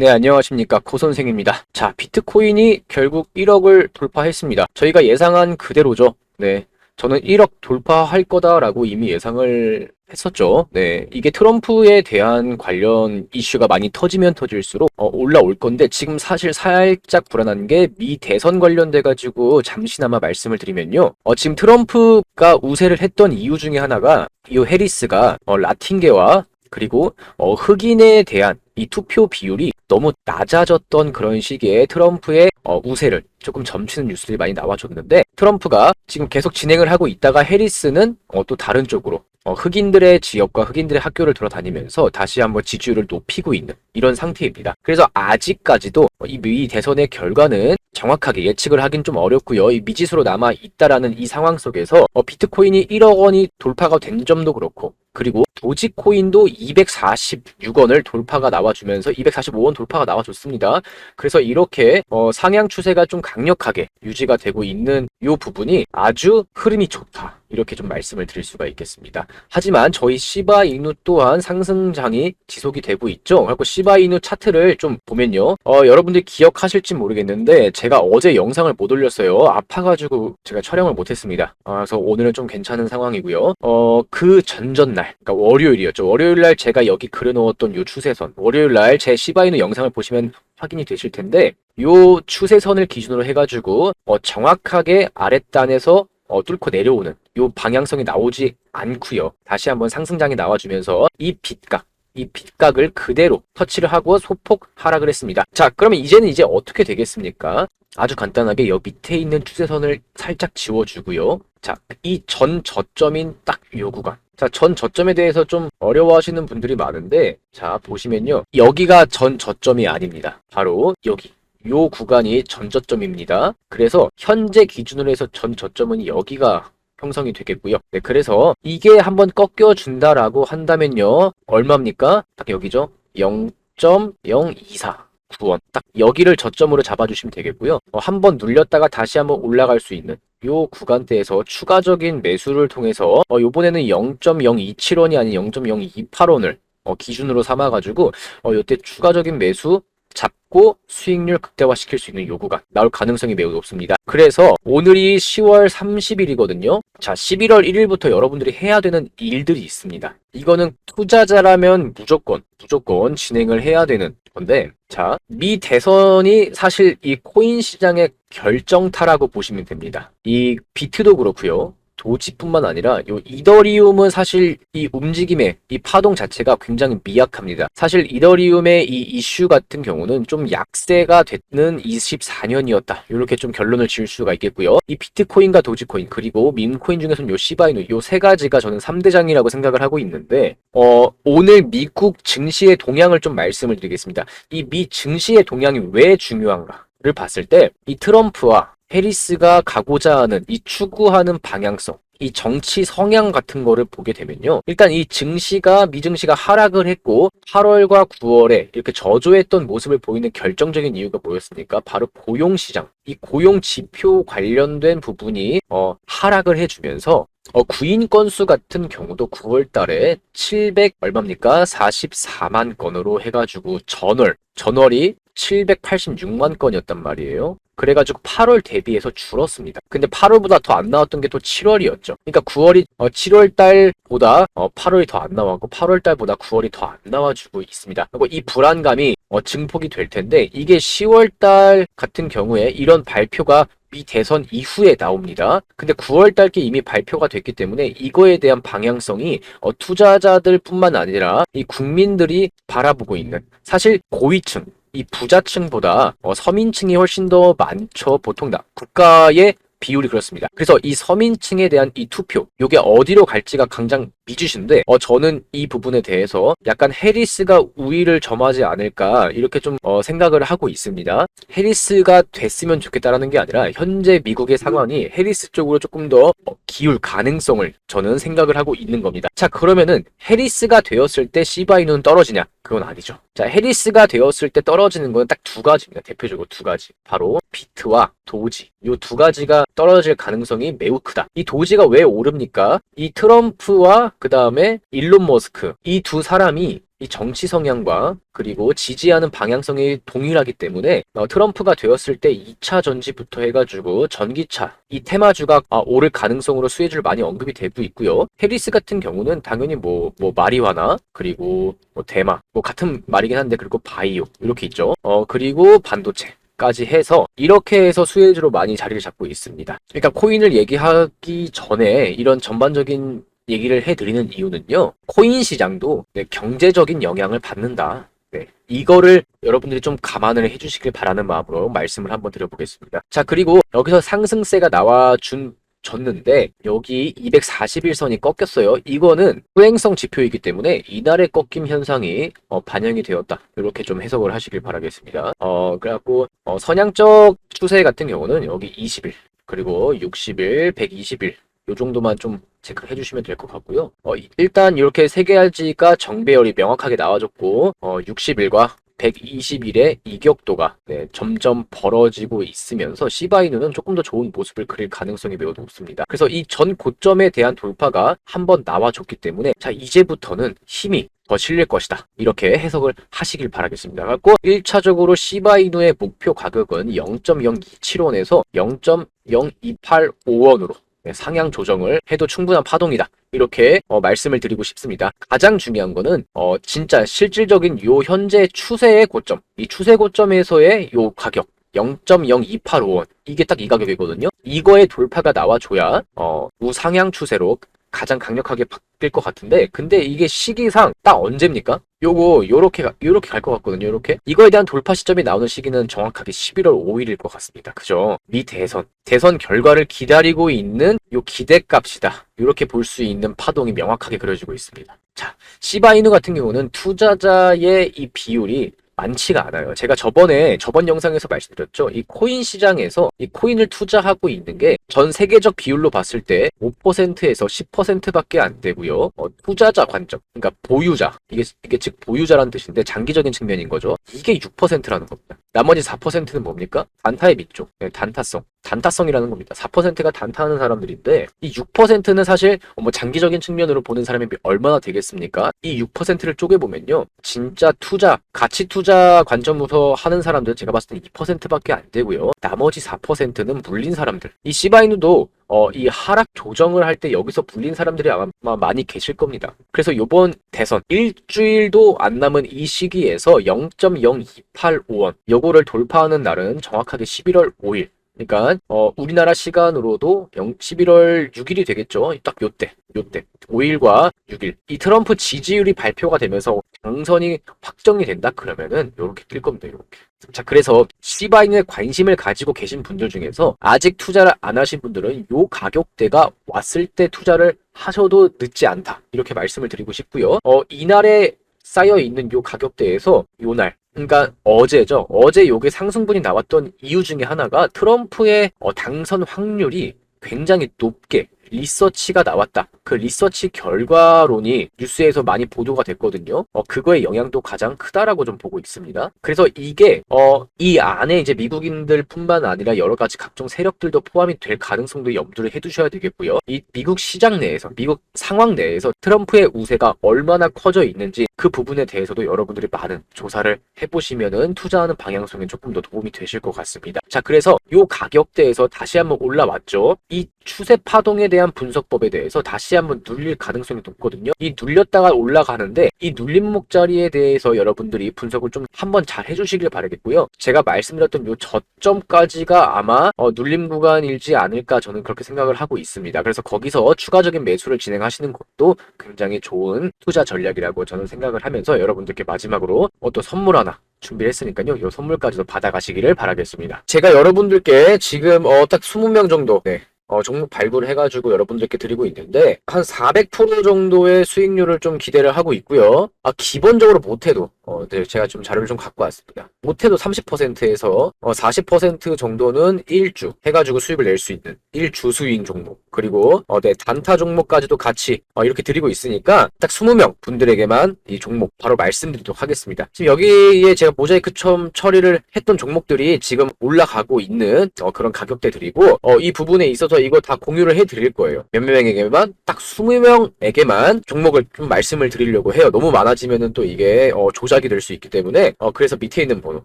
네, 안녕하십니까. 코 선생입니다. 자, 비트코인이 결국 1억을 돌파했습니다. 저희가 예상한 그대로죠. 네. 저는 1억 돌파할 거다라고 이미 예상을 했었죠. 네. 이게 트럼프에 대한 관련 이슈가 많이 터지면 터질수록 어, 올라올 건데 지금 사실 살짝 불안한 게 미 대선 관련돼 가지고 잠시나마 말씀을 드리면요. 어, 지금 트럼프가 우세를 했던 이유 중에 하나가 이 해리스가 어, 라틴계와 그리고 어, 흑인에 대한 이 투표 비율이 너무 낮아졌던 그런 시기에 트럼프의 어, 우세를 조금 점치는 뉴스들이 많이 나와줬는데 트럼프가 지금 계속 진행을 하고 있다가 해리스는 어, 또 다른 쪽으로 어, 흑인들의 지역과 흑인들의 학교를 돌아다니면서 다시 한번 지지율을 높이고 있는 이런 상태입니다. 그래서 아직까지도 이 미 대선의 결과는 정확하게 예측을 하긴 좀 어렵고요. 이 미지수로 남아 있다라는 이 상황 속에서 어, 비트코인이 1억 원이 돌파가 된 점도 그렇고 그리고 도지코인도 246원을 돌파가 나와주면서 245원 돌파가 나와줬습니다. 그래서 이렇게 어, 상향 추세가 좀 강력하게 유지가 되고 있는 이 부분이 아주 흐름이 좋다. 이렇게 좀 말씀을 드릴 수가 있겠습니다. 하지만 저희 시바 이누 또한 상승장이 지속이 되고 있죠. 그리고 시바 이누 차트를 좀 보면요. 어, 여러분들 기억하실지 모르겠는데 제가 어제 영상을 못 올렸어요. 아파가지고 제가 촬영을 못했습니다. 아, 그래서 오늘은 좀 괜찮은 상황이고요. 어, 그 전전 날, 그러니까 월요일이었죠. 월요일 날 제가 여기 그려놓았던 요 추세선, 월요일 날 제 시바이누 영상을 보시면 확인이 되실 텐데 요 추세선을 기준으로 해가지고 어, 정확하게 아랫단에서 어, 뚫고 내려오는 요 방향성이 나오지 않고요. 다시 한번 상승장이 나와주면서 이 빗각 이 빗각을 그대로 터치를 하고 소폭 하락을 했습니다. 자, 그러면 이제는 이제 어떻게 되겠습니까? 아주 간단하게 여 밑에 있는 추세선을 살짝 지워주고요. 자, 이 전 저점인 딱 요 구간. 자, 전 저점에 대해서 좀 어려워하시는 분들이 많은데, 자, 보시면요. 여기가 전 저점이 아닙니다. 바로 여기. 요 구간이 전 저점입니다. 그래서 현재 기준으로 해서 전 저점은 여기가 형성이 되겠고요. 네, 그래서 이게 한번 꺾여준다라고 한다면요. 얼마입니까? 딱 여기죠. 0.024. 9원. 딱 여기를 저점으로 잡아주시면 되겠고요. 어, 한번 눌렸다가 다시 한번 올라갈 수 있는 요 구간대에서 추가적인 매수를 통해서 어, 요번에는 0.027원이 아닌 0.028원을 어, 기준으로 삼아가지고 어, 요때 추가적인 매수 잡고 수익률 극대화시킬 수 있는 요구가 나올 가능성이 매우 높습니다. 그래서 오늘이 10월 30일이거든요. 자, 11월 1일부터 여러분들이 해야 되는 일들이 있습니다. 이거는 투자자라면 무조건, 무조건 진행을 해야 되는 건데, 자, 미 대선이 사실 이 코인 시장의 결정타라고 보시면 됩니다. 이 비트도 그렇고요. 도지뿐만 아니라 요 이더리움은 사실 이 움직임의 이 파동 자체가 굉장히 미약합니다. 사실 이더리움의 이 이슈 같은 경우는 좀 약세가 됐는 24년이었다. 이렇게 좀 결론을 지을 수가 있겠고요. 이 비트코인과 도지코인 그리고 밈코인 중에서는 요 시바이누 요 세 가지가 저는 3대장이라고 생각을 하고 있는데 어 오늘 미국 증시의 동향을 좀 말씀을 드리겠습니다. 이 미 증시의 동향이 왜 중요한가 를 봤을 때 이 트럼프와 해리스가 가고자 하는 이 추구하는 방향성, 이 정치 성향 같은 거를 보게 되면요. 일단 이 증시가 미증시가 하락을 했고 8월과 9월에 이렇게 저조했던 모습을 보이는 결정적인 이유가 뭐였습니까? 바로 고용 시장. 이 고용 지표 관련된 부분이 어, 하락을 해주면서 어, 구인 건수 같은 경우도 9월 달에 700 얼마입니까? 44만 건으로 해가지고 전월, 전월이 786만 건이었단 말이에요. 그래가지고 8월 대비해서 줄었습니다. 근데 8월보다 더 안 나왔던 게 또 7월이었죠. 그러니까 9월이 어, 7월 달보다 어, 8월이 더 안 나왔고 8월 달보다 9월이 더 안 나와주고 있습니다. 그리고 이 불안감이 어, 증폭이 될 텐데 이게 10월 달 같은 경우에 이런 발표가 미 대선 이후에 나옵니다. 근데 9월 달께 이미 발표가 됐기 때문에 이거에 대한 방향성이 어, 투자자들뿐만 아니라 이 국민들이 바라보고 있는 사실 고위층 이 부자층보다 어, 서민층이 훨씬 더 많죠. 보통 나, 국가의 비율이 그렇습니다. 그래서 이 서민층에 대한 이 투표, 이게 어디로 갈지가 가장 미주신데, 어, 저는 이 부분에 대해서 약간 해리스가 우위를 점하지 않을까, 이렇게 좀, 어, 생각을 하고 있습니다. 해리스가 됐으면 좋겠다라는 게 아니라, 현재 미국의 상황이 해리스 쪽으로 조금 더 어, 기울 가능성을 저는 생각을 하고 있는 겁니다. 자, 그러면은, 해리스가 되었을 때 시바이누는 떨어지냐? 그건 아니죠. 자, 해리스가 되었을 때 떨어지는 건 딱 두 가지입니다. 대표적으로 두 가지. 바로 비트와 도지. 이 두 가지가 떨어질 가능성이 매우 크다. 이 도지가 왜 오릅니까? 이 트럼프와 그 다음에 일론 머스크. 이 두 사람이 이 정치 성향과 그리고 지지하는 방향성이 동일하기 때문에 어, 트럼프가 되었을 때 2차 전지부터 해가지고 전기차 이 테마주가 아, 오를 가능성으로 수혜주를 많이 언급이 되고 있고요. 해리스 같은 경우는 당연히 뭐, 뭐 마리화나 그리고 뭐 대마 뭐 같은 말이긴 한데 그리고 바이오 이렇게 있죠. 어 그리고 반도체. 까지 해서 이렇게 해서 수혜주로 많이 자리를 잡고 있습니다. 그러니까 코인을 얘기하기 전에 이런 전반적인 얘기를 해드리는 이유는요. 코인 시장도 네, 경제적인 영향을 받는다. 네, 이거를 여러분들이 좀 감안을 해주시길 바라는 마음으로 말씀을 한번 드려보겠습니다. 자, 그리고 여기서 상승세가 나와준 졌는데 여기 241선이 꺾였어요. 이거는 후행성 지표이기 때문에 이날의 꺾임 현상이 어, 반영이 되었다. 이렇게 좀 해석을 하시길 바라겠습니다. 어 그래갖고 어, 선양적 추세 같은 경우는 여기 20일 그리고 60일, 120일 요 정도만 좀 체크해 주시면 될 것 같고요. 어, 일단 이렇게 세 개알지가 정배열이 명확하게 나와줬고 어, 60일과 120일의 이격도가 네, 점점 벌어지고 있으면서 시바이누는 조금 더 좋은 모습을 그릴 가능성이 매우 높습니다. 그래서 이 전 고점에 대한 돌파가 한번 나와줬기 때문에 자 이제부터는 힘이 더 실릴 것이다. 이렇게 해석을 하시길 바라겠습니다. 갖고 1차적으로 시바이누의 목표 가격은 0.0275원에서 0.0285원으로 네, 상향 조정을 해도 충분한 파동이다. 이렇게 어, 말씀을 드리고 싶습니다. 가장 중요한 거는 어, 진짜 실질적인 요 현재 추세의 고점, 이 추세 고점에서의 요 가격 0.0285원 이게 딱 이 가격이거든요. 이거의 돌파가 나와줘야 어, 우상향 추세로 가장 강력하게 바뀔 것 같은데 근데 이게 시기상 딱 언제입니까? 요거 요렇게 가- 요렇게 갈 것 같거든요. 요렇게 이거에 대한 돌파 시점이 나오는 시기는 정확하게 11월 5일일 것 같습니다. 그죠? 미 대선 대선 결과를 기다리고 있는 요 기대값이다. 이렇게 볼 수 있는 파동이 명확하게 그려지고 있습니다. 자, 시바이누 같은 경우는 투자자의 이 비율이 많지가 않아요. 제가 저번에 저번 영상에서 말씀드렸죠. 이 코인 시장에서 이 코인을 투자하고 있는 게 전 세계적 비율로 봤을 때 5%에서 10%밖에 안 되고요. 어, 투자자 관점, 그러니까 보유자 이게 이게 즉 보유자라는 뜻인데 장기적인 측면인 거죠. 이게 6%라는 겁니다. 나머지 4%는 뭡니까? 단타의 밑쪽, 네, 단타성, 단타성이라는 겁니다. 4%가 단타하는 사람들인데 이 6%는 사실 뭐 장기적인 측면으로 보는 사람이 얼마나 되겠습니까? 이 6%를 쪼개보면요, 진짜 투자, 가치 투자 관점으로 하는 사람들 제가 봤을 때 2%밖에 안 되고요. 나머지 4%는 물린 사람들. 이 시바이누도 어, 이 하락 조정을 할 때 여기서 불린 사람들이 아마 많이 계실 겁니다. 그래서 요번 대선 일주일도 안 남은 이 시기에서 0.0285원 요거를 돌파하는 날은 정확하게 11월 5일. 그러니까 어, 우리나라 시간으로도 0, 11월 6일이 되겠죠. 딱 요때, 요때 5일과 6일. 이 트럼프 지지율이 발표가 되면서 당선이 확정이 된다 그러면은 요렇게 뛸 겁니다. 요렇게. 자, 그래서 시바인에 관심을 가지고 계신 분들 중에서 아직 투자를 안 하신 분들은 요 가격대가 왔을 때 투자를 하셔도 늦지 않다. 이렇게 말씀을 드리고 싶고요. 어, 이날에 쌓여 있는 요 가격대에서 요날 그러니까 어제죠. 어제 요게 상승분이 나왔던 이유 중에 하나가 트럼프의 어, 당선 확률이 굉장히 높게 리서치가 나왔다. 그 리서치 결과론이 뉴스에서 많이 보도가 됐거든요. 어, 그거의 영향도 가장 크다라고 좀 보고 있습니다. 그래서 이게, 어, 이 안에 이제 미국인들 뿐만 아니라 여러 가지 각종 세력들도 포함이 될 가능성도 염두를 해두셔야 되겠고요. 이 미국 시장 내에서, 미국 상황 내에서 트럼프의 우세가 얼마나 커져 있는지 그 부분에 대해서도 여러분들이 많은 조사를 해보시면은 투자하는 방향성에 조금 더 도움이 되실 것 같습니다. 자, 그래서 요 가격대에서 다시 한번 올라왔죠. 이 추세 파동에 대한 분석법에 대해서 다시 한번 눌릴 가능성이 높거든요. 이 눌렸다가 올라가는데 이 눌림목 자리에 대해서 여러분들이 분석을 좀 한번 잘 해주시길 바라겠고요. 제가 말씀드렸던 요 저점까지가 아마 어, 눌림 구간일지 않을까 저는 그렇게 생각을 하고 있습니다. 그래서 거기서 추가적인 매수를 진행하시는 것도 굉장히 좋은 투자 전략이라고 저는 생각을 하면서 여러분들께 마지막으로 어떤 선물 하나 준비를 했으니까요. 이 선물까지도 받아가시기를 바라겠습니다. 제가 여러분들께 지금 어, 딱 20명 정도 네, 어, 종목 발굴을 해가지고 여러분들께 드리고 있는데 한 400% 정도의 수익률을 좀 기대를 하고 있고요. 아 기본적으로 못해도 어, 네, 제가 좀 자료를 좀 갖고 왔습니다. 못해도 30%에서 어, 40% 정도는 1주 해가지고 수익을 낼 수 있는 1주 수익 종목 그리고 어, 네, 단타 종목까지도 같이 어, 이렇게 드리고 있으니까 딱 20명 분들에게만 이 종목 바로 말씀드리도록 하겠습니다. 지금 여기에 제가 모자이크 처음 처리를 했던 종목들이 지금 올라가고 있는 어, 그런 가격대들이고 어, 이 부분에 있어서 이거 다 공유를 해 드릴 거예요. 몇 명에게만 딱 20명에게만 종목을 좀 말씀을 드리려고 해요. 너무 많아지면은 또 이게 어, 조작이 될 수 있기 때문에 어, 그래서 밑에 있는 번호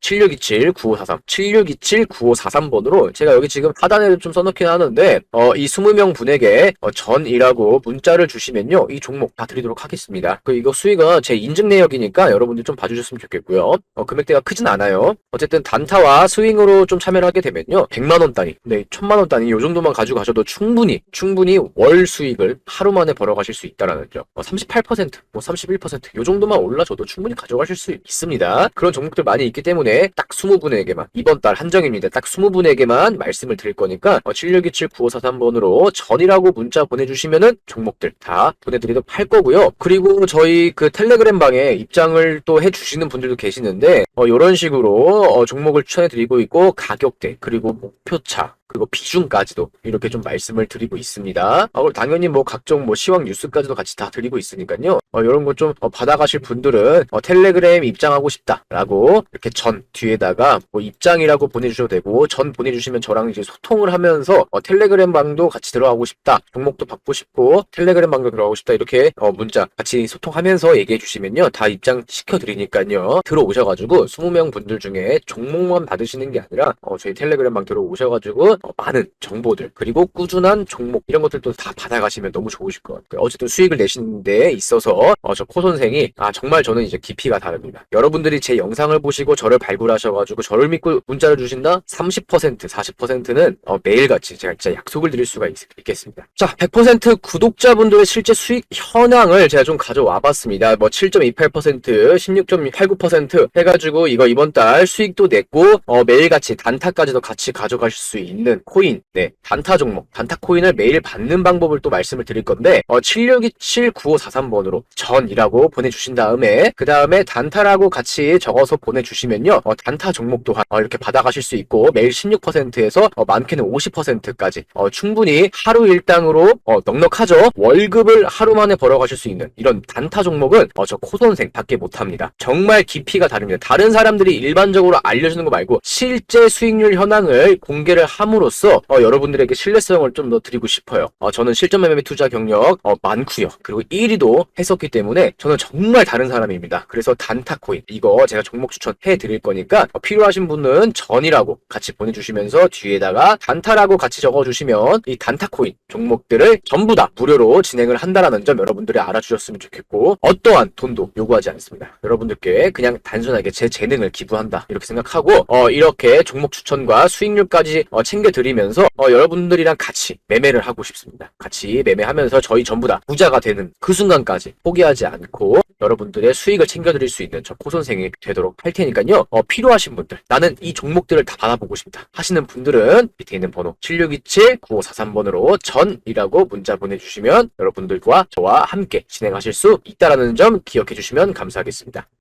7627-9543 7627-9543번으로 제가 여기 지금 하단에 좀 써놓긴 하는데 어, 이 20명 분에게 어, 전이라고 문자를 주시면요. 이 종목 다 드리도록 하겠습니다. 그 이거 수익은 제 인증 내역이니까 여러분들 좀 봐주셨으면 좋겠고요. 어, 금액대가 크진 않아요. 어쨌든 단타와 스윙으로 좀 참여를 하게 되면요. 100만원 단위, 네, 1000만원 단위 요 정도만 가지고 가셔도 충분히 충분히 월 수익을 하루 만에 벌어가실 수 있다라는 점. 어, 38%, 뭐 31%요 정도만 올라줘도 충분히 가져가실 수 있습니다. 그런 종목들 많이 있기 때문에 딱 20분에게만 이번 달 한정입니다. 딱 20분에게만 말씀을 드릴 거니까 어, 7627-9543번으로 전이라고 문자 보내주시면은 종목들 다 보내드리도록 할 거고요. 그리고 저희 그 텔레그램 방에 입장을 또 해주시는 분들도 계시는데 어, 이런 식으로 어, 종목을 추천해드리고 있고 가격대 그리고 목표차 그리고 비중까지도 이렇게 좀 말씀을 드리고 있습니다. 아, 당연히 뭐 각종 뭐 시황 뉴스까지도 같이 다 드리고 있으니까요. 어, 이런 거 좀 받아가실 분들은 어, 텔레그램 입장하고 싶다라고 이렇게 전 뒤에다가 뭐 입장이라고 보내주셔도 되고 전 보내주시면 저랑 이제 소통을 하면서 어, 텔레그램 방도 같이 들어가고 싶다. 종목도 받고 싶고 텔레그램 방도 들어가고 싶다. 이렇게 어, 문자 같이 소통하면서 얘기해 주시면요. 다 입장 시켜드리니까요. 들어오셔가지고 20명 분들 중에 종목만 받으시는 게 아니라 어, 저희 텔레그램 방 들어오셔가지고 어, 많은 정보들 그리고 꾸준한 종목 이런 것들도 다 받아가시면 너무 좋으실 것 같아요. 어쨌든 수익을 내시는 데 있어서 어, 저코 선생이 아 정말 저는 이제 깊이가 다릅니다. 여러분들이 제 영상을 보시고 저를 발굴하셔가지고 저를 믿고 문자를 주신다 30% 40%는 어, 매일같이 제가 진짜 약속을 드릴 수가 있, 있겠습니다. 자 100% 구독자분들의 실제 수익 현황을 제가 좀 가져와 봤습니다. 뭐 7.28% 16.89% 해가지고 이거 이번 달 수익도 냈고 어, 매일같이 단타까지도 같이 가져가실 수 있는 코인 네 단타 종목 단타 코인을 매일 받는 방법을 또 말씀을 드릴 건데 어, 76279543번으로 전이라고 보내주신 다음에 그 다음에 단타라고 같이 적어서 보내주시면요 어, 단타 종목 또한 어, 이렇게 받아가실 수 있고 매일 16%에서 어, 많게는 50%까지 어, 충분히 하루 일당으로 어, 넉넉하죠? 월급을 하루 만에 벌어가실 수 있는 이런 단타 종목은 어, 저 코선생 밖에 못합니다. 정말 깊이가 다릅니다. 다른 사람들이 일반적으로 알려주는 거 말고 실제 수익률 현황을 공개를 함으로써 어, 여러분들에게 신뢰성을 좀 더 드리고 싶어요. 어, 저는 실전 매매 투자 경력 어, 많고요. 그리고 1위도 했었기 때문에 저는 정말 다른 사람입니다. 그래서 단타 코인 이거 제가 종목 추천해 드릴 거니까 어, 필요하신 분은 전이라고 같이 보내주시면서 뒤에다가 단타라고 같이 적어주시면 이 단타 코인 종목들을 전부 다 무료로 진행을 한다라는 점 여러분들이 알아주셨으면 좋겠고 어떠한 돈도 요구하지 않습니다. 여러분들께 그냥 단순하게 제 재능을 기부한다 이렇게 생각하고 어, 이렇게 종목 추천과 수익률까지 어, 챙겨드리면서 어, 여러 분들이랑 같이 매매를 하고 싶습니다. 같이 매매하면서 저희 전부 다 부자가 되는 그 순간까지 포기하지 않고 여러분들의 수익을 챙겨드릴 수 있는 저 코선생이 되도록 할 테니까요. 어, 필요하신 분들 나는 이 종목들을 다 받아보고 싶다 하시는 분들은 밑에 있는 번호 7627-9543번으로 전이라고 문자 보내주시면 여러분들과 저와 함께 진행하실 수 있다라는 점 기억해 주시면 감사하겠습니다.